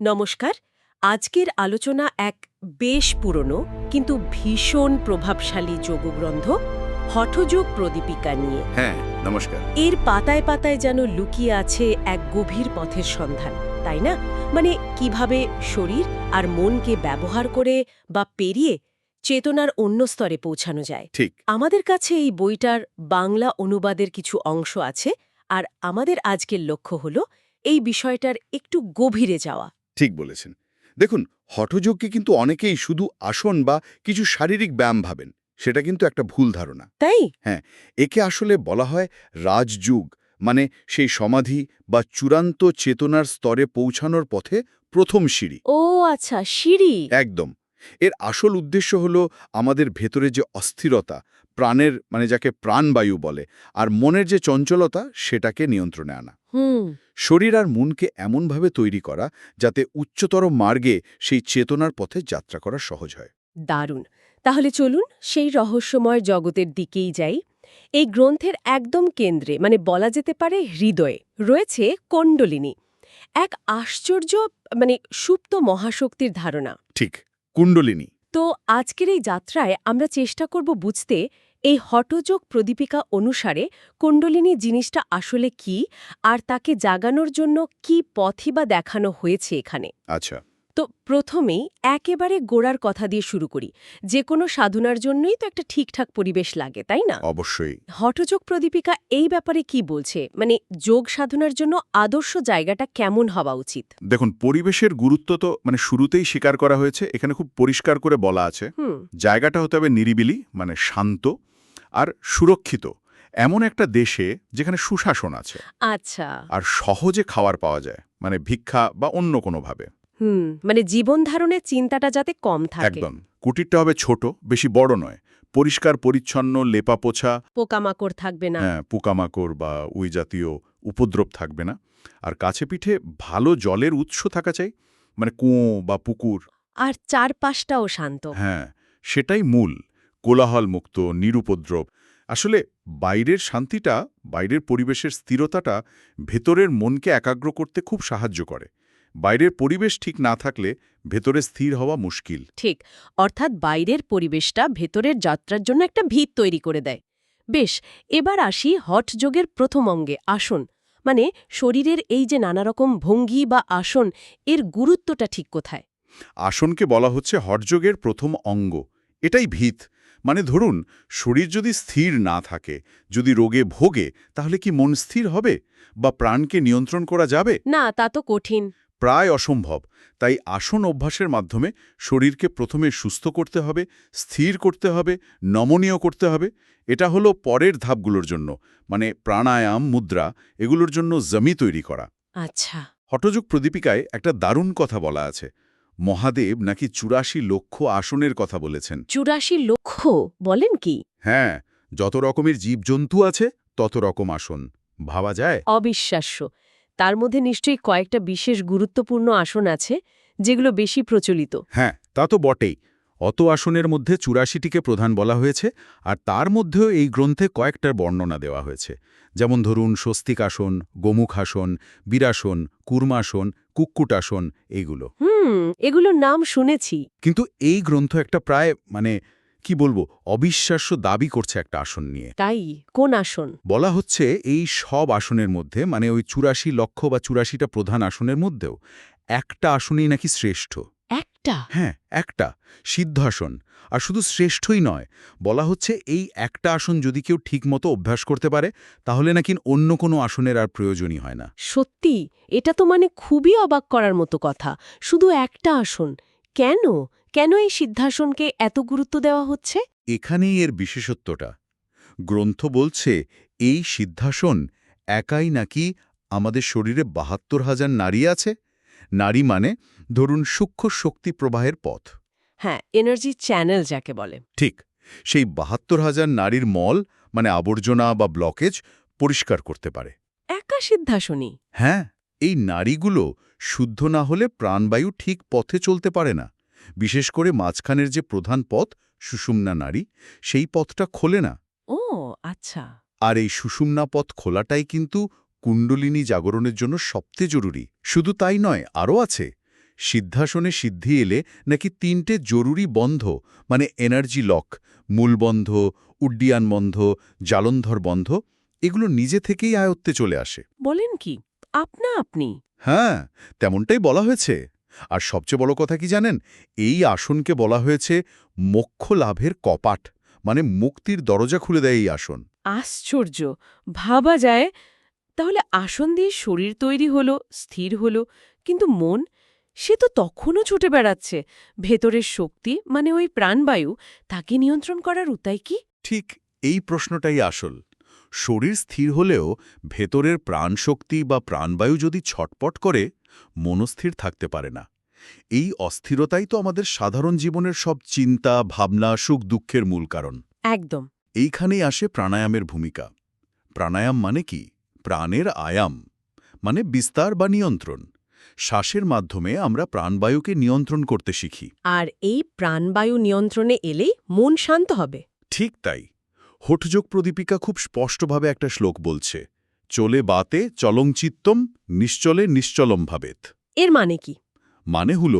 নমস্কার। আজকের আলোচনা এক বেশ পুরনো কিন্তু ভীষণ প্রভাবশালী যোগগ্রন্থ হঠযোগ প্রদীপিকা নিয়ে। হ্যাঁ নমস্কার। এর পাতায় পাতায় যেন লুকিয়ে আছে এক গভীর পথের সন্ধান তাই না? মানে কীভাবে শরীর আর মনকে ব্যবহার করে বা পেরিয়ে চেতনার অন্য স্তরে পৌঁছানো যায়। ঠিক। আমাদের কাছে এই বইটার বাংলা অনুবাদের কিছু অংশ আছে আর আমাদের আজকের লক্ষ্য হল এই বিষয়টার একটু গভীরে যাওয়া। ঠিক বলেছেন। দেখুন হঠযোগকে কিন্তু অনেকেই শুধু আসন বা কিছু শারীরিক ব্যায়াম ভাবেন সেটা কিন্তু একটা ভুল ধারণা। তাই? হ্যাঁ একে আসলে বলা হয় রাজযুগ মানে সেই সমাধি বা চূড়ান্ত চেতনার স্তরে পৌঁছানোর পথে প্রথম সিঁড়ি। ও আচ্ছা সিঁড়ি। একদম। এর আসল উদ্দেশ্য হল আমাদের ভেতরে যে অস্থিরতা প্রাণের মানে যাকে প্রাণবায়ু বলে আর মনের যে চঞ্চলতা সেটাকে নিয়ন্ত্রণে আনা। শরীর আর মনকে এমনভাবে তৈরি করা যাতে উচ্চতর মার্গে সেই চেতনার পথে যাত্রা করা সহজ হয়। দারুণ। তাহলে চলুন সেই রহস্যময় জগতের দিকেই যাই। এই গ্রন্থের একদম কেন্দ্রে মানে বলা যেতে পারে হৃদয়ে রয়েছে কণ্ডলিনী। এক আশ্চর্য মানে সুপ্ত মহাশক্তির ধারণা। ঠিক কুণ্ডলিনী। তো আজকের এই যাত্রায় আমরা চেষ্টা করব বুঝতে এই হঠযোগ প্রদীপিকা অনুসারে কুণ্ডলিনী জিনিসটা আসলে কি আর তাকে জাগানোর জন্য কি পথই বা দেখানো হয়েছে এখানে? আচ্ছা। তো প্রথমেই একেবারে গোড়ার কথা দিয়ে শুরু করি। যে কোনো সাধনার জন্যই তো একটা ঠিকঠাক পরিবেশ লাগে তাই না? অবশ্যই। হঠযোগ প্রদীপিকা এই ব্যাপারে কি বলছে? মানে যোগ সাধনার জন্য আদর্শ জায়গাটা কেমন হওয়া উচিত? দেখুন পরিবেশের গুরুত্ব তো মানে শুরুতেই স্বীকার করা হয়েছে এখানে খুব পরিষ্কার করে বলা আছে। হুম। জায়গাটা হতে হবে নিরিবিলি মানে শান্ত আর সুরক্ষিত। এমন একটা দেশে যেখানে সুশাসন আছে। আচ্ছা। আর সহজে খাওয়ার পাওয়া যায় মানে ভিক্ষা বা অন্য কোনোভাবে। হুম মানে জীবন ধারণের চিন্তাটা যাতে কম থাকে। একদম। কুটিরটা হবে ছোট বেশি বড় নয়। পরিষ্কার পরিচ্ছন্ন লেপা পোছা। পোকামাকড় থাকবে না। হ্যাঁ পোকামাকড় বা ওই জাতীয় উপদ্রব থাকবে না। আর কাছে পিঠে ভালো জলের উৎস থাকা চাই মানে কুয়ো বা পুকুর। আর চারপাশটাও শান্ত। হ্যাঁ সেটাই মূল। কোলাহল মুক্ত নিরুপদ্রব। আসলে বাইরের শান্তিটা বাইরের পরিবেশের স্থিরতাটা ভেতরের মনকে একাগ্র করতে খুব সাহায্য করে। বাইরের পরিবেশ ঠিক না থাকলে ভেতরে স্থির হওয়া মুশকিল। ঠিক অর্থাৎ বাইরের পরিবেশটা ভেতরের যাত্রার জন্য একটা ভিত তৈরি করে দেয়। বেশ এবার আসি হট যোগের প্রথম অঙ্গে আসন। মানে শরীরের এই যে নানা রকম ভঙ্গি বা আসন এর গুরুত্বটা ঠিক কোথায়? আসনকে বলা হচ্ছে হটযোগের প্রথম অঙ্গ। এটাই ভিত। মানে ধরুন শরীর যদি স্থির না থাকে যদি রোগে ভোগে তাহলে কি মন স্থির হবে? বা প্রাণকে নিয়ন্ত্রণ করা যাবে? না তা তো কঠিন। প্রায় অসম্ভব। তাই আসন অভ্যাসের মাধ্যমে শরীরকে প্রথমে সুস্থ করতে হবে স্থির করতে হবে নমনীয় করতে হবে। এটা হলো পরের ধাপগুলোর জন্য মানে প্রাণায়াম মুদ্রা এগুলোর জন্য জমি তৈরি করা। আচ্ছা। হঠযোগ প্রদীপিকায় একটা দারুণ কথা বলা আছে। মহাদেব নাকি চুরাশি লক্ষ আসনের কথা বলেছেন। চুরাশি বলেন কি? হ্যাঁ যত রকমের জীবজন্তু আছে তত রকম আসন। ভাবা যায়? অবিশ্বাস্য। তার মধ্যে নিশ্চয়ই কয়েকটা বিশেষ গুরুত্বপূর্ণ আসন আছে যেগুলো বেশি প্রচলিত। হ্যাঁ তা তো বটেই। অত আসনের মধ্যে চুরাশিটিকে প্রধান বলা হয়েছে আর তার মধ্যেও এই গ্রন্থে কয়েকটার বর্ণনা দেওয়া হয়েছে। যেমন ধরুন স্বস্তিক আসন গোমুখ আসন বীরাসন কুর্মাসন কুক্কুটাসন এইগুলো হুম এগুলোর নাম শুনেছি। কিন্তু এই গ্রন্থ একটা প্রায় মানে কি বলব অবিশ্বাস্য দাবি করছে একটা আসন নিয়ে। তাই? কোন আসন? বলা হচ্ছে এই সব আসনের মধ্যে মানে ওই চুরাশি লক্ষ বা চুরাশিটা প্রধান আসনের মধ্যেও একটা আসনই নাকি শ্রেষ্ঠ। একটা? হ্যাঁ একটা। সিদ্ধাসন আর শুধু শ্রেষ্ঠই নয় বলা হচ্ছে এই একটা আসন যদি কেউ ঠিকমতো অভ্যাস করতে পারে তাহলে নাকি অন্য কোনো আসনের আর প্রয়োজনই হয় না। সত্যি? এটা তো মানে খুবই অবাক করার মতো কথা। শুধু একটা আসন? কেন? কেন এই সিদ্ধাসনকে এত গুরুত্ব দেওয়া হচ্ছে? এখানেই এর বিশেষত্বটা। গ্রন্থ বলছে এই সিদ্ধাসন একাই নাকি আমাদের শরীরে বাহাত্তর হাজার নারী আছে? নারী মানে ধরুন সূক্ষ্ম শক্তি প্রবাহের পথ। হ্যাঁ এনার্জি চ্যানেল যাকে বলে। ঠিক সেই বাহাত্তর হাজার নারীর মল মানে আবর্জনা বা ব্লকেজ পরিষ্কার করতে পারে। একা সিদ্ধাসনই। হ্যাঁ এই নারীগুলো শুদ্ধ না হলে প্রাণবায়ু ঠিক পথে চলতে পারে না। বিশেষ করে মাঝখানের যে প্রধান পথ সুষুম্না নারী সেই পথটা খোলে না। ও আচ্ছা। আর এই সুষুম্না পথ খোলাটাই কিন্তু কুণ্ডলিনী জাগরণের জন্য সবচেয়ে জরুরি। শুধু তাই নয় আরও আছে। সিদ্ধাসনে সিদ্ধি এলে নাকি তিনটে জরুরি বন্ধ মানে এনার্জি লক মূলবন্ধ উড্ডিয়ান বন্ধ জালন্ধর বন্ধ এগুলো নিজে থেকেই আয়ত্তে চলে আসে। বলেন কি? আপনা আপনি। হ্যাঁ তেমনটাই বলা হয়েছে। আর সবচেয়ে বড় কথা কি জানেন? এই আসনকে বলা হয়েছে মোক্ষ লাভের কপাট। মানে মুক্তির দরজা খুলে দেয় এই আসন। আশ্চর্য! ভাবা যায় তাহলে আসন দিয়ে শরীর তৈরি হলো স্থির হলো কিন্তু মন? সে তো তখনও ছুটে বেড়াচ্ছে। ভেতরের শক্তি মানে ওই প্রাণবায়ু তাকে নিয়ন্ত্রণ করার উপায় কি? ঠিক এই প্রশ্নটাই আসল। শরীর স্থির হলেও ভেতরের প্রাণশক্তি বা প্রাণবায়ু যদি ছটপট করে মনস্থির থাকতে পারে না। এই অস্থিরতাই তো আমাদের সাধারণ জীবনের সব চিন্তা ভাবনা সুখ দুঃখের মূল কারণ। একদম। এইখানেই আসে প্রাণায়ামের ভূমিকা। প্রাণায়াম মানে কি? প্রাণের আয়াম মানে বিস্তার বা নিয়ন্ত্রণ। শ্বাসের মাধ্যমে আমরা প্রাণবায়ুকে নিয়ন্ত্রণ করতে শিখি। আর এই প্রাণবায়ু নিয়ন্ত্রণে এলেই মন শান্ত হবে। ঠিক তাই। হঠযোগ প্রদীপিকা খুব স্পষ্টভাবে একটা শ্লোক বলছে। চলে বাতে চলংচিত্তম নিশ্চলে নিশ্চলম ভাবেত। এর মানে কি? মানে হল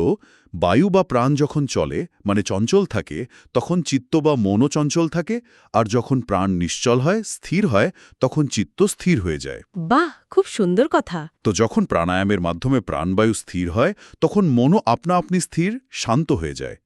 বায়ু বা প্রাণ যখন চলে মানে চঞ্চল থাকে তখন চিত্ত বা মনও চঞ্চল থাকে আর যখন প্রাণ নিশ্চল হয় স্থির হয় তখন চিত্ত স্থির হয়ে যায়। বাহ খুব সুন্দর কথা। তো যখন প্রাণায়ামের মাধ্যমে প্রাণবায়ু স্থির হয় তখন মনও আপনা আপনি স্থির শান্ত হয়ে যায়।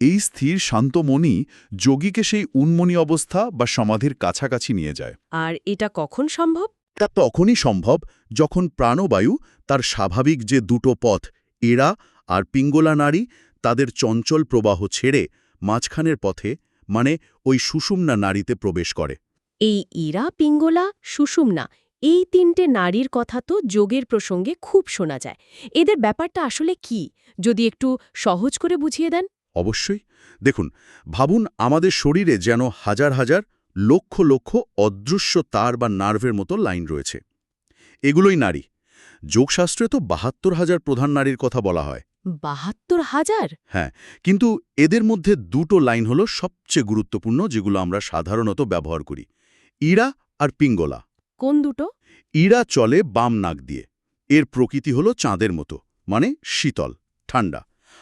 এই স্থির শান্ত মনই যোগীকে সেই উন্মনি অবস্থা বা সমাধির কাছাকাছি নিয়ে যায়। আর এটা কখন সম্ভব? তা তখনই সম্ভব যখন প্রাণবায়ু তার স্বাভাবিক যে দুটো পথ এরা আর পিঙ্গলা নারী তাদের চঞ্চল প্রবাহ ছেড়ে মাঝখানের পথে মানে ওই সুষুম্না নারীতে প্রবেশ করে। এই ইরা পিঙ্গলা সুষুম্না এই তিনটে নারীর কথা তো যোগের প্রসঙ্গে খুব শোনা যায়। এদের ব্যাপারটা আসলে কি? যদি একটু সহজ করে বুঝিয়ে দেন। অবশ্যই। দেখুন ভাবুন আমাদের শরীরে যেন হাজার হাজার লক্ষ লক্ষ অদৃশ্য তার বা নার্ভের মতো লাইন রয়েছে। এগুলোই নারী। যোগশাস্ত্রে তো বাহাত্তর হাজার প্রধান নারীর কথা বলা হয়। বাহাত্তর হাজার? হ্যাঁ কিন্তু এদের মধ্যে দুটো লাইন হলো সবচেয়ে গুরুত্বপূর্ণ যেগুলো আমরা সাধারণত ব্যবহার করি। ইরা আর পিঙ্গলা। কোন দুটো? ইরা চলে বাম নাক দিয়ে। এর প্রকৃতি হলো চাঁদের মতো মানে শীতল ঠান্ডা।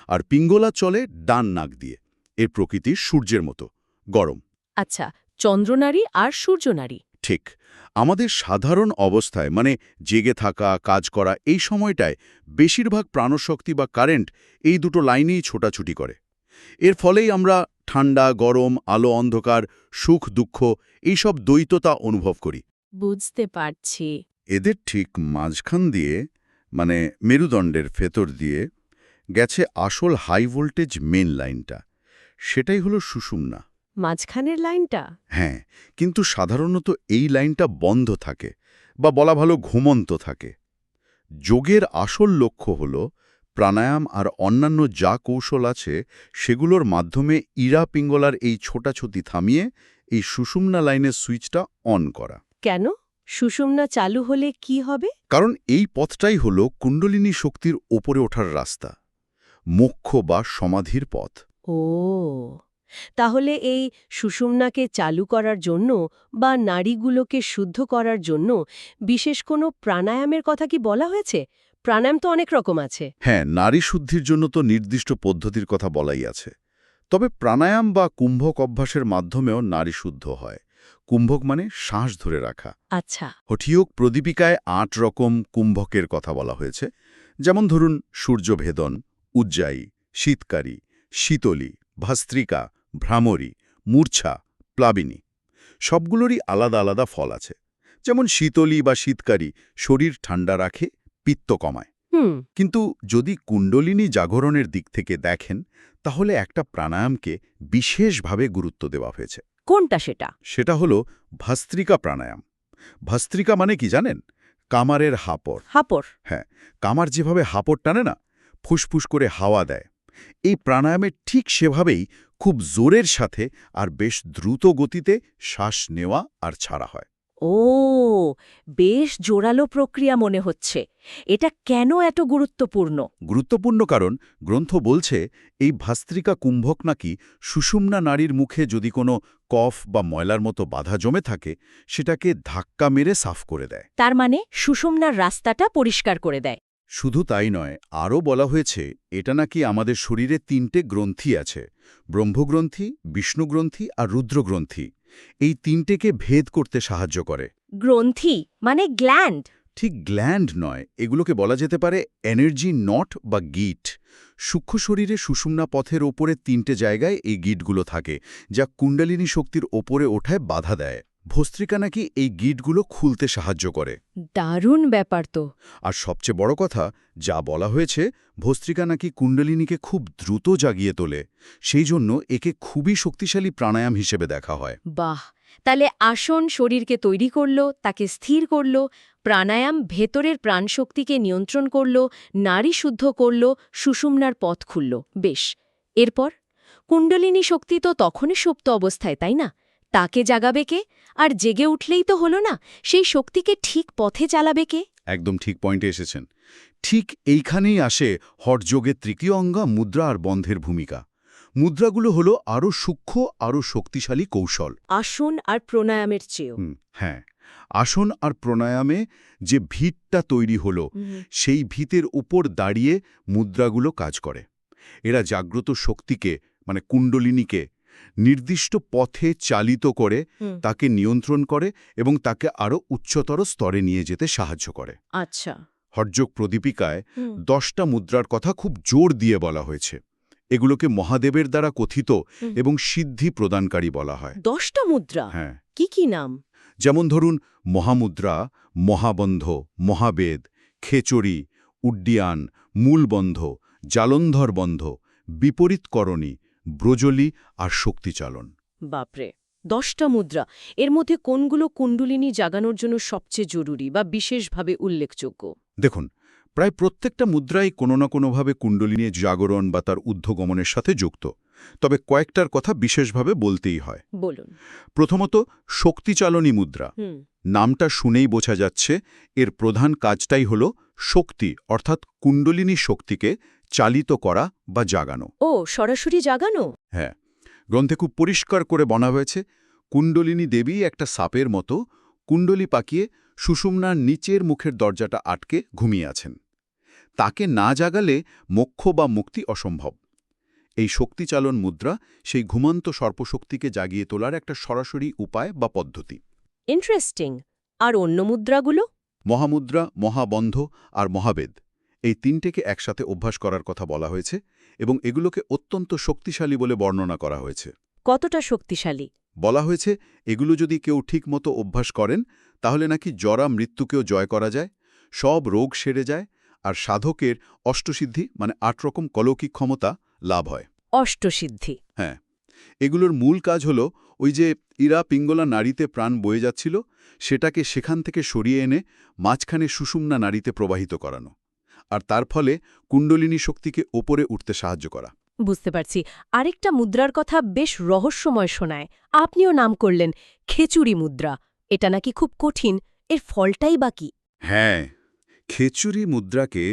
আর পিঙ্গলা চলে ডান নাক দিয়ে। এর প্রকৃতি সূর্যের মতো গরম। আচ্ছা চন্দ্রনারী আর সূর্যনারী ঠিক। আমাদের সাধারণ অবস্থায় মানে জেগে থাকা কাজ করা এই সময়টায় বেশিরভাগ প্রাণশক্তি বা কারেন্ট এই দুটো লাইনেই ছোটাছুটি করে। এর ফলেই আমরা ঠান্ডা গরম আলো অন্ধকার সুখ দুঃখ এইসব দ্বৈততা অনুভব করি। বুঝতে পারছি। এদের ঠিক মাঝখান দিয়ে মানে মেরুদণ্ডের ভেতর দিয়ে গেছে আসল হাই ভোল্টেজ মেন লাইনটা। সেটাই হলো সুষুম্না। মাঝখানের লাইনটা? হ্যাঁ কিন্তু সাধারণত এই লাইনটা বন্ধ থাকে বা বলা ভালো ঘুমন্ত থাকে। যোগের আসল লক্ষ্য হল প্রাণায়াম আর অন্যান্য যা কৌশল আছে সেগুলোর মাধ্যমে ইরা পিঙ্গলার এই ছোটাছুটি থামিয়ে এই সুষুম্না লাইনের সুইচটা অন করা। কেন? সুষুম্না চালু হলে কি হবে? কারণ এই পথটাই হল কুণ্ডলিনী শক্তির ওপরে ওঠার রাস্তা মোক্ষ বা সমাধির পথ। ও। তাহলে এই সুষুম্নাকে চালু করার জন্য বা নারীগুলোকে শুদ্ধ করার জন্য বিশেষ কোনো প্রাণায়ামের কথা কি বলা হয়েছে? প্রাণায়াম তো অনেক রকম আছে। হ্যাঁ নারী শুদ্ধির জন্য তো নির্দিষ্ট পদ্ধতির কথা বলাই আছে। তবে প্রাণায়াম বা কুম্ভক অভ্যাসের মাধ্যমেও নারী শুদ্ধ হয়। কুম্ভক মানে শ্বাস ধরে রাখা। আচ্ছা। হঠিয়োগ প্রদীপিকায় আট রকম কুম্ভকের কথা বলা হয়েছে। যেমন ধরুন সূর্যভেদন উজ্জায়ী শীতকারী শীতলী ভাস্ত্রিকা ভ্রামরী মূর্ছা প্লাবিনী। সবগুলোরই আলাদা আলাদা ফল আছে। যেমন শীতলী বা শীতকারী শরীর ঠান্ডা রাখে পিত্ত কমায়। কিন্তু যদি কুণ্ডলিনী জাগরণের দিক থেকে দেখেন তাহলে একটা প্রাণায়ামকে বিশেষভাবে গুরুত্ব দেওয়া হয়েছে। কোনটা সেটা? সেটা হলো ভাস্ত্রিকা প্রাণায়াম। ভাস্ত্রিকা মানে কি জানেন? কামারের হাপড়। হাপর হ্যাঁ কামার যেভাবে হাপড় টানে না ফুসফুস করে হাওয়া দেয়। এই প্রাণায়ামের ঠিক সেভাবেই খুব জোরের সাথে আর বেশ দ্রুত গতিতে শ্বাস নেওয়া আর ছাড়া হয়। ও বেশ জোরালো প্রক্রিয়া মনে হচ্ছে। এটা কেন এত গুরুত্বপূর্ণ? গুরুত্বপূর্ণ কারণ গ্রন্থ বলছে এই ভাস্ত্রিকা কুম্ভক নাকি সুষুম্না নারীর মুখে যদি কোনো কফ বা ময়লার মতো বাধা জমে থাকে সেটাকে ধাক্কা মেরে সাফ করে দেয়। তার মানে সুষুম্নার রাস্তাটা পরিষ্কার করে দেয়। শুধু তাই নয় আরও বলা হয়েছে এটা নাকি আমাদের শরীরে তিনটে গ্রন্থি আছে ব্রহ্মগ্রন্থি বিষ্ণুগ্রন্থি আর রুদ্রগ্রন্থি। এই তিনটেকে ভেদ করতে সাহায্য করে। গ্রন্থি মানে গ্ল্যান্ড। ঠিক গ্ল্যান্ড নয় এগুলোকে বলা যেতে পারে এনার্জি নট বা গিট। সূক্ষ্ম শরীরে সুষুম্না পথের ওপরে তিনটে জায়গায় এই গিটগুলো থাকে যা কুণ্ডলিনী শক্তির ওপরে ওঠায় বাধা দেয়। ভস্ত্রিকা নাকি এই গিটগুলো খুলতে সাহায্য করে। দারুণ ব্যাপার তো। আর সবচেয়ে বড় কথা যা বলা হয়েছে ভস্ত্রিকা নাকি কুণ্ডলিনীকে খুব দ্রুত জাগিয়ে তোলে। সেই জন্য একে খুবই শক্তিশালী প্রাণায়াম হিসেবে দেখা হয়। বাহ! তাহলে আসন শরীরকে তৈরি করল তাকে স্থির করল প্রাণায়াম ভেতরের প্রাণশক্তিকে নিয়ন্ত্রণ করল নারী শুদ্ধ করল সুষুম্নার পথ খুলল। বেশ এরপর? কুণ্ডলিনী শক্তি তো তখনই সুপ্ত অবস্থায় তাই না? তাকে জাগাবে কে? আর জেগে উঠলেই তো হলো না সেই শক্তিকে ঠিক পথে চালাবে কে? একদম ঠিক পয়েন্টে এসেছেন। ঠিক এইখানেই আসে হটযোগের তৃতীয় অঙ্গা মুদ্রা আর বন্ধের ভূমিকা। মুদ্রাগুলো হলো আরও সূক্ষ্ম আরও শক্তিশালী কৌশল। আসন আর প্রাণায়ামের চেয়েও। হ্যাঁ। আসন আর প্রাণায়ামে যে ভিতটা তৈরি হলো সেই ভিতের উপর দাঁড়িয়ে মুদ্রাগুলো কাজ করে। এরা জাগ্রত শক্তিকে মানে কুণ্ডলিনীকে নির্দিষ্ট পথে চালিত করে তাকে নিয়ন্ত্রণ করে এবং তাকে আরও উচ্চতর স্তরে নিয়ে যেতে সাহায্য করে। আচ্ছা। হরযোগ প্রদীপিকায় দশটা মুদ্রার কথা খুব জোর দিয়ে বলা হয়েছে। এগুলোকে মহাদেবের দ্বারা কথিত এবং সিদ্ধি প্রদানকারী বলা হয়। দশটা মুদ্রা? হ্যাঁ। কি কি নাম? যেমন ধরুন মহামুদ্রা মহাবন্ধ মহাবেদ খেচড়ি উড্ডিয়ান মূলবন্ধ জালন্ধর বন্ধ বিপরীতকরণী ব্রজলি আর শক্তিচালন। বাপরে দশটা মুদ্রা এর মধ্যে কোনগুলো কুণ্ডলিনী জাগানোর জন্য সবচেয়ে জরুরি বা বিশেষভাবে উল্লেখযোগ্য? দেখুন প্রায় প্রত্যেকটা মুদ্রাই কোনো না কোনোভাবে কুণ্ডলিনী জাগরণ বা তার ঊর্ধ্বগমনের সাথে যুক্ত। তবে কয়েকটার কথা বিশেষভাবে বলতেই হয়। বলুন। প্রথমত শক্তিচালনী মুদ্রা। নামটা শুনেই বোঝা যাচ্ছে এর প্রধান কাজটাই হল শক্তি অর্থাৎ কুণ্ডলিনী শক্তিকে চালিত করা বা জাগানো। ও সরাসরি জাগানো? হ্যাঁ। গ্রন্থে খুব পরিষ্কার করে বনা হয়েছে কুণ্ডলিনী দেবী একটা সাপের মতো কুণ্ডলি পাকিয়ে সুষুম্নার নিচের মুখের দরজাটা আটকে ঘুমিয়ে আছেন। তাকে না জাগালে মোক্ষ বা মুক্তি অসম্ভব। এই শক্তিচালন মুদ্রা সেই ঘুমন্ত সর্পশক্তিকে জাগিয়ে তোলার একটা সরাসরি উপায় বা পদ্ধতি। ইন্টারেস্টিং আর অন্য মুদ্রাগুলো? মহামুদ্রা মহাবন্ধ আর মহাবেদ। এই তিনটেকে একসাথে অভ্যাস করার কথা বলা হয়েছে এবং এগুলোকে অত্যন্ত শক্তিশালী বলে বর্ণনা করা হয়েছে। কতটা শক্তিশালী? বলা হয়েছে এগুলো যদি কেউ ঠিকমতো অভ্যাস করেন তাহলে নাকি জরা মৃত্যুকেও জয় করা যায় সব রোগ সেরে যায় আর সাধকের অষ্টসিদ্ধি মানে আট রকম কলৌকিক ক্ষমতা লাভ হয়। অষ্টসিদ্ধি। হ্যাঁ এগুলোর মূল কাজ হল ওই যে ইরা পিঙ্গলা নারীতে প্রাণ বয়ে যাচ্ছিল সেটাকে সেখান থেকে সরিয়ে এনে মাঝখানে সুষুম্না নারীতে প্রবাহিত করানো। আর তার ফলে কুণ্ডলিনী শক্তিকে ওপরে উঠতে সাহায্য করা। বুঝতে পারছি। আরেকটা মুদ্রার কথা বেশ রহস্যময় শোনায়। আপনিও নাম করলেন খেচুরি মুদ্রা। এটা নাকি খুব কঠিন। এর ফলটাই বাকি হ্যাঁ খেচুরি মুদ্রাকে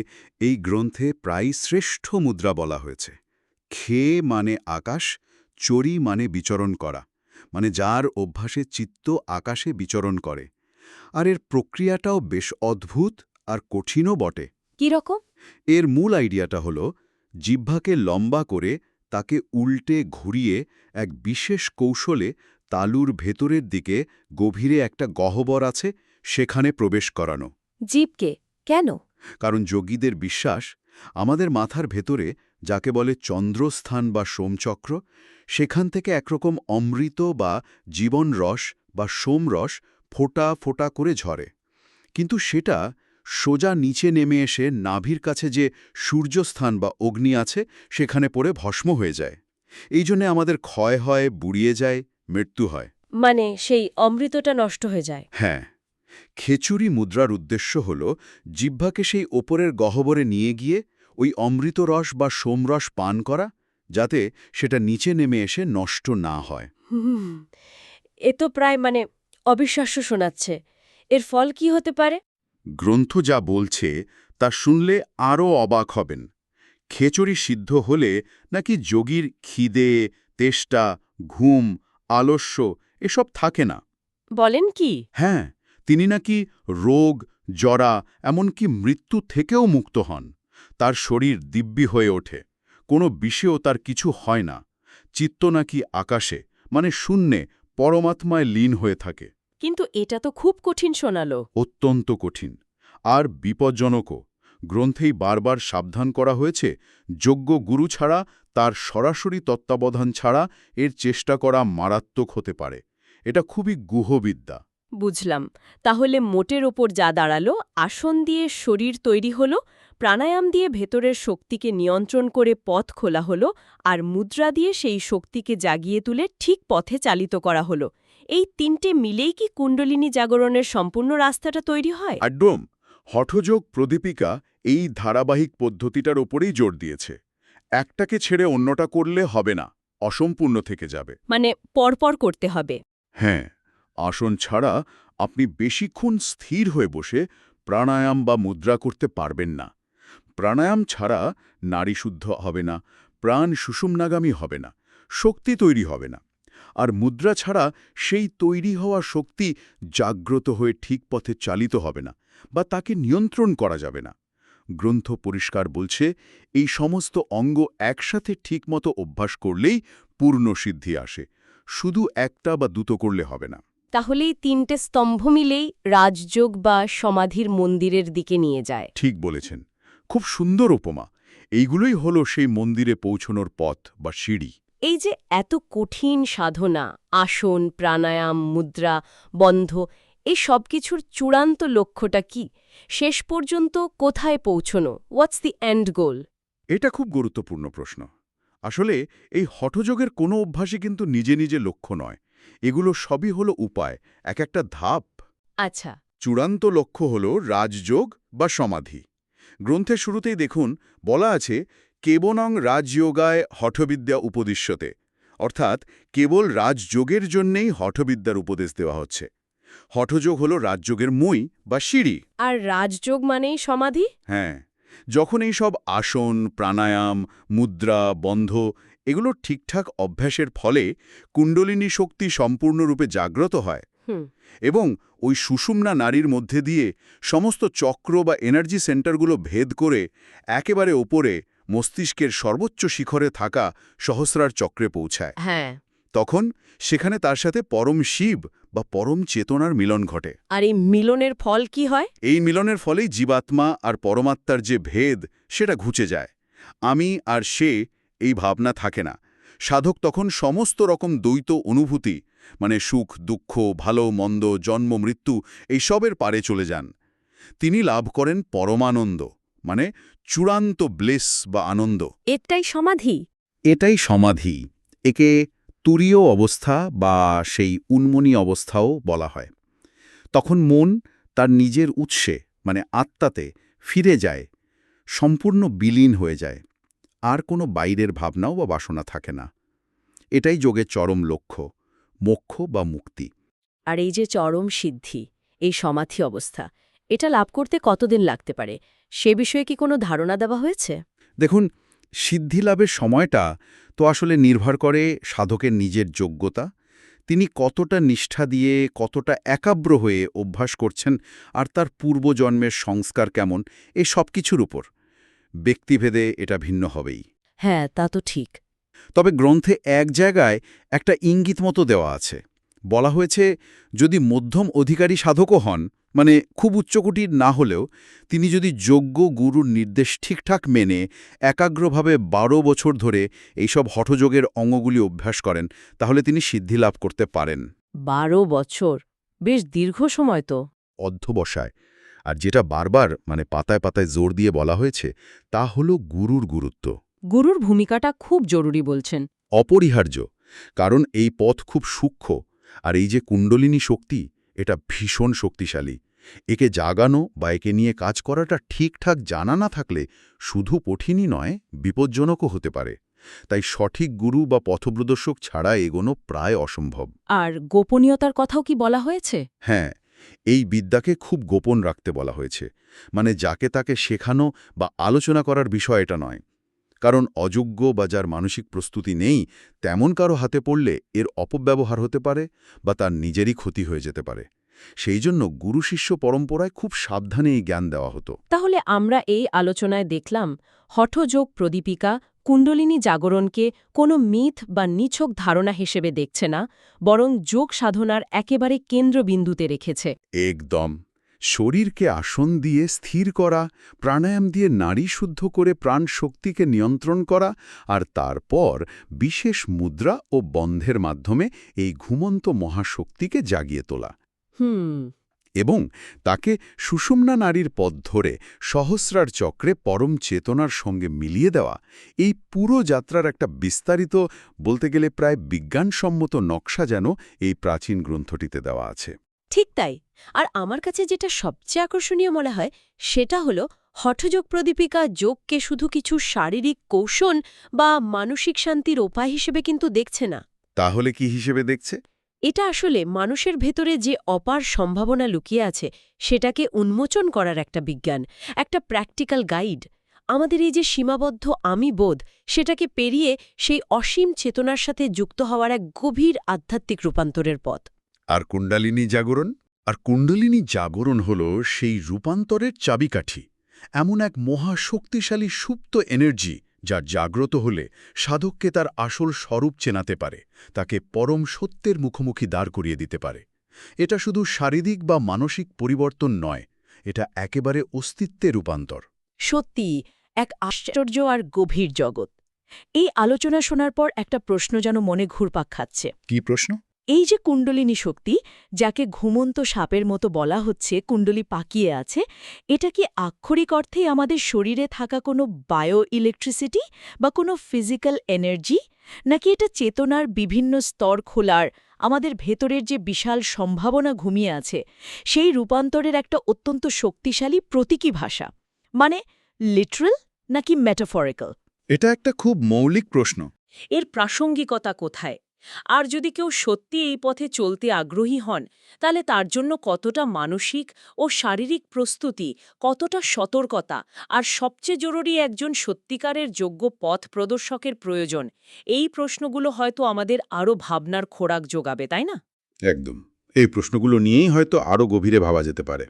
এই গ্রন্থে প্রায় শ্রেষ্ঠ মুদ্রা বলা হয়েছে। খে মানে আকাশ চরি মানে বিচরণ করা মানে যার অভ্যাসে চিত্ত আকাশে বিচরণ করে। আর এর প্রক্রিয়াটাও বেশ অদ্ভুত আর কঠিনও বটে। কি রকম? এর মূল আইডিয়াটা হল জিহ্বাকে লম্বা করে তাকে উল্টে ঘুরিয়ে এক বিশেষ কৌশলে তালুর ভেতরের দিকে গভীরে একটা গহ্বর আছে সেখানে প্রবেশ করানো। জীবকে কেন? কারণ যোগীদের বিশ্বাস আমাদের মাথার ভেতরে যাকে বলে চন্দ্রস্থান বা সোমচক্র সেখান থেকে একরকম অমৃত বা জীবন রস বা সোমরস ফোটা ফোটা করে ঝরে। কিন্তু সেটা সোজা নিচে নেমে এসে নাভির কাছে যে সূর্যস্থান বা অগ্নি আছে সেখানে পড়ে ভস্ম হয়ে যায়। এই জন্যে আমাদের ক্ষয় হয় বুড়িয়ে যায় মৃত্যু হয়। মানে সেই অমৃতটা নষ্ট হয়ে যায়। হ্যাঁ। খেচুরি মুদ্রার উদ্দেশ্য হল জিহ্বাকে সেই ওপরের গহ্বরে নিয়ে গিয়ে ওই অমৃত রস বা সোমরস পান করা যাতে সেটা নিচে নেমে এসে নষ্ট না হয়। এ তো প্রায় মানে অবিশ্বাস্য শোনাচ্ছে। এর ফল কি হতে পারে? গ্রন্থ যা বলছে তা শুনলে আরও অবাক হবেন। খেচড়ি সিদ্ধ হলে নাকি যোগীর খিদে তেষ্টা ঘুম আলস্য এসব থাকে না? বলেন কি? হ্যাঁ তিনি নাকি রোগ জরা এমনকি মৃত্যু থেকেও মুক্ত হন। তার শরীর দিব্যি হয়ে ওঠে কোনো বিষেও তার কিছু হয় না। চিত্ত নাকি আকাশে মানে শূন্যে পরমাত্মায় লীন হয়ে থাকে। কিন্তু এটা তো খুব কঠিন শোনালো। অত্যন্ত কঠিন। আর বিপজ্জনকও। গ্রন্থেই বারবার সাবধান করা হয়েছে যোগ্য গুরু ছাড়া তার সরাসরি তত্ত্বাবধান ছাড়া এর চেষ্টা করা মারাত্মক হতে পারে। এটা খুবই গুহবিদ্যা। বুঝলাম। তাহলে মোটের ওপর যা দাঁড়াল আসন দিয়ে শরীর তৈরি হলো প্রাণায়াম দিয়ে ভেতরের শক্তিকে নিয়ন্ত্রণ করে পথ খোলা হলো আর মুদ্রা দিয়ে সেই শক্তিকে জাগিয়ে তুলে ঠিক পথে চালিত করা হলো। এই তিনটে মিলেই কি কুণ্ডলিনী জাগরণের সম্পূর্ণ রাস্তাটা তৈরি হয়? একদম। হঠযোগ প্রদীপিকা এই ধারাবাহিক পদ্ধতিটার ওপরেই জোর দিয়েছে। একটাকে ছেড়ে অন্যটা করলে হবে না অসম্পূর্ণ থেকে যাবে। মানে পরপর করতে হবে। হ্যাঁ আসন ছাড়া আপনি বেশিক্ষণ স্থির হয়ে বসে প্রাণায়াম বা মুদ্রা করতে পারবেন না। প্রাণায়াম ছাড়া নারী শুদ্ধ হবে না প্রাণ সুষুম্নাগামী হবে না শক্তি তৈরি হবে না। আর মুদ্রা ছাড়া সেই তৈরি হওয়া শক্তি জাগ্রত হয়ে ঠিক পথে চালিত হবে না বা তাকে নিয়ন্ত্রণ করা যাবে না। গ্রন্থ পরিষ্কার বলছে এই সমস্ত অঙ্গ একসাথে ঠিকমতো অভ্যাস করলেই পূর্ণ সিদ্ধি আসে শুধু একটা বা দুটো করলে হবে না। তাহলে এই তিনটে স্তম্ভ মিলেই রাজযোগ বা সমাধির মন্দিরের দিকে নিয়ে যায়। ঠিক বলেছেন। খুব সুন্দর উপমা। এইগুলোই হলো সেই মন্দিরে পৌঁছনোর পথ বা সিঁড়ি। এই যে এত কঠিন সাধনা আসন প্রাণায়াম মুদ্রা বন্ধ এই সব কিছুর চূড়ান্ত লক্ষ্যটা কি? শেষ পর্যন্ত কোথায় পৌঁছনো? হোয়াটস দি এন্ড গোল এটা খুব গুরুত্বপূর্ণ প্রশ্ন। আসলে এই হঠযোগের কোনো অভ্যাসই কিন্তু নিজে নিজে লক্ষ্য নয়। এগুলো সবই হলো উপায় এক একটা ধাপ। আচ্ছা। চূড়ান্ত লক্ষ্য হল রাজযোগ বা সমাধি। গ্রন্থের শুরুতেই দেখুন বলা আছে কেবনং রাজযোগায় হঠবিদ্যা উপদিশ্যতে অর্থাৎ কেবল রাজযোগের জন্যেই হঠবিদ্যার উপদেশ দেওয়া হচ্ছে। হঠযোগ হল রাজযোগের মই বা সিঁড়ি। আর রাজযোগ মানেই সমাধি? হ্যাঁ যখন এই সব আসন প্রাণায়াম মুদ্রা বন্ধ এগুলো ঠিকঠাক অভ্যাসের ফলে কুণ্ডলিনী শক্তি সম্পূর্ণরূপে জাগ্রত হয় এবং ওই সুষুম্না নারীর মধ্যে দিয়ে সমস্ত চক্র বা এনার্জি সেন্টারগুলো ভেদ করে একেবারে ওপরে মস্তিষ্কের সর্বোচ্চ শিখরে থাকা সহস্রার চক্রে পৌঁছায়। হ্যাঁ। তখন সেখানে তার সাথে পরম শিব বা পরম চেতনার মিলন ঘটে। আর এই মিলনের ফল কি হয়? এই মিলনের ফলেই জীবাত্মা আর পরমাত্মার যে ভেদ সেটা ঘুচে যায়। আমি আর সে এই ভাবনা থাকে না। সাধক তখন সমস্ত রকম দ্বৈত অনুভূতি মানে সুখ দুঃখ ভালো মন্দ জন্ম মৃত্যু এইসবের পারে চলে যান। তিনি লাভ করেন পরমানন্দ মানে চূড়ান্ত ব্লেস বা আনন্দ। এটাই সমাধি। এটাই সমাধি একে তুরীয় অবস্থা বা সেই উন্মনি অবস্থাও বলা হয়। তখন মন তার নিজের উৎসে মানে আত্মাতে ফিরে যায় সম্পূর্ণ বিলীন হয়ে যায় আর কোনো বাইরের ভাবনাও বা বাসনা থাকে না। এটাই যোগের চরম লক্ষ্য মোক্ষ বা মুক্তি। আর এই যে চরম সিদ্ধি এই সমাধি অবস্থা এটা লাভ করতে কতদিন লাগতে পারে? সে বিষয়ে কি কোনো ধারণা দেওয়া হয়েছে? দেখুন সিদ্ধি লাভের সময়টা তো আসলে নির্ভর করে সাধকের নিজের যোগ্যতা। তিনি কতটা নিষ্ঠা দিয়ে কতটা একাব্র হয়ে অভ্যাস করছেন আর তার পূর্বজন্মের সংস্কার কেমন এই সব কিছুর উপর। ব্যক্তিভেদে এটা ভিন্ন হবেই। হ্যাঁ তা তো ঠিক। তবে গ্রন্থে এক জায়গায় একটা ইঙ্গিত মতো দেওয়া আছে। বলা হয়েছে যদি মধ্যম অধিকারী সাধকও হন মানে খুব উচ্চকোটির না হলেও তিনি যদি যোগ্য গুরুর নির্দেশ ঠিকঠাক মেনে একাগ্রভাবে বারো বছর ধরে এইসব হঠযোগের অঙ্গগুলি অভ্যাস করেন তাহলে তিনি সিদ্ধি লাভ করতে পারেন। বারো বছর? বেশ দীর্ঘ সময় তো। অধ্যবসায়। আর যেটা বারবার মানে পাতায় পাতায় জোর দিয়ে বলা হয়েছে তা হল গুরুর গুরুত্ব। গুরুর ভূমিকাটা খুব জরুরি বলছেন। অপরিহার্য কারণ এই পথ খুব সূক্ষ্ম আর এই যে কুণ্ডলিনী শক্তি এটা ভীষণ শক্তিশালী। একে জাগানো বা একে নিয়ে কাজ করাটা ঠিকঠাক জানা না থাকলে শুধু কঠিনই নয় বিপজ্জনকও হতে পারে। তাই সঠিক গুরু বা পথপ্রদর্শক ছাড়া এগোনো প্রায় অসম্ভব। আর গোপনীয়তার কথাও কি বলা হয়েছে? হ্যাঁ এই বিদ্যাকে খুব গোপন রাখতে বলা হয়েছে। মানে যাকে তাকে শেখানো বা আলোচনা করার বিষয় এটা নয়। কারণ অযোগ্য বা যার মানসিক প্রস্তুতি নেই তেমন কারও হাতে পড়লে এর অপব্যবহার হতে পারে বা তার নিজেরই ক্ষতি হয়ে যেতে পারে। সেই জন্য গুরু শিষ্য পরম্পরায় খুব সাবধানে এই জ্ঞান দেওয়া হতো। তাহলে আমরা এই আলোচনায় দেখলাম হঠযোগ প্রদীপিকা কুণ্ডলিনী জাগরণকে কোনো মিথ বা নিছক ধারণা হিসেবে দেখছে না বরং যোগ সাধনার একেবারে কেন্দ্রবিন্দুতে রেখেছে। একদম। শরীরকে আসন দিয়ে স্থির করা প্রাণায়াম দিয়ে নারী শুদ্ধ করে প্রাণ শক্তিকে নিয়ন্ত্রণ করা আর তারপর বিশেষ মুদ্রা ও বন্ধের মাধ্যমে এই ঘুমন্ত মহাশক্তিকে জাগিয়ে তোলা। হুম। এবং তাকে সুষুম্না নারীর পথ ধরে সহস্রার চক্রে পরম চেতনার সঙ্গে মিলিয়ে দেওয়া এই পুরো যাত্রার একটা বিস্তারিত বলতে গেলে প্রায় বিজ্ঞানসম্মত নকশা যেন এই প্রাচীন গ্রন্থটিতে দেওয়া আছে। ঠিক তাই। আর আমার কাছে যেটা সবচেয়ে আকর্ষণীয় মনে হয় সেটা হলো হঠযোগ প্রদীপিকা যোগকে শুধু কিছু শারীরিক কৌশল বা মানসিক শান্তির উপায় হিসেবে কিন্তু দেখছে না। তাহলে কি হিসেবে দেখছে? এটা আসলে মানুষের ভেতরে যে অপার সম্ভাবনা লুকিয়ে আছে, সেটাকে উন্মোচন করার একটা বিজ্ঞান, একটা প্র্যাকটিক্যাল গাইড। আমাদের এই যে সীমাবদ্ধ আমি বোধ, সেটাকে পেরিয়ে সেই অসীম চেতনার সাথে যুক্ত হওয়ার এক গভীর আধ্যাত্মিক রূপান্তরের পথ। আর কুণ্ডালিনী জাগরণ? আর কুণ্ডলিনী জাগরণ হল সেই রূপান্তরের চাবিকাঠি, এমন এক মহাশক্তিশালী সুপ্ত এনার্জি যা জাগ্রত হলে সাধককে তার আসল স্বরূপ চেনাতে পারে তাকে পরম সত্যের মুখোমুখি দাঁড় করিয়ে দিতে পারে। এটা শুধু শারীরিক বা মানসিক পরিবর্তন নয় এটা একেবারে অস্তিত্বে রূপান্তর। সত্যি এক আশ্চর্য আর গভীর জগৎ। এই আলোচনা শোনার পর একটা প্রশ্ন যেন মনে ঘুরপাক খাচ্ছে। কি প্রশ্ন? এই যে কুণ্ডলিনী শক্তি যাকে ঘুমন্ত সাপের মতো বলা হচ্ছে কুণ্ডলী পাকিয়ে আছে এটা কি আক্ষরিক অর্থেই আমাদের শরীরে থাকা কোনো বায়ো ইলেকট্রিসিটি বা কোনো ফিজিক্যাল এনার্জি? নাকি এটা চেতনার বিভিন্ন স্তর খোলার আমাদের ভেতরের যে বিশাল সম্ভাবনা ঘুমিয়ে আছে সেই রূপান্তরের একটা অত্যন্ত শক্তিশালী প্রতীকী ভাষা? মানে লিটারাল নাকি মেটাফরিক্যাল এটা একটা খুব মৌলিক প্রশ্ন। এর প্রাসঙ্গিকতা কোথায়? আর যদি কেউ সত্যি এই পথে চলতে আগ্রহী হন, তাহলে তার জন্য কতটা মানসিক ও শারীরিক প্রস্তুতি, কতটা সতর্কতা আর সবচেয়ে জরুরি একজন সত্যিকারের যোগ্য পথ প্রদর্শকের প্রয়োজন? এই প্রশ্নগুলো হয়তো আমাদের আরও ভাবনার খোরাক যোগাবে, তাই না? একদম। এই প্রশ্নগুলো নিয়েই হয়তো আরও গভীরে ভাবা যেতে পারে।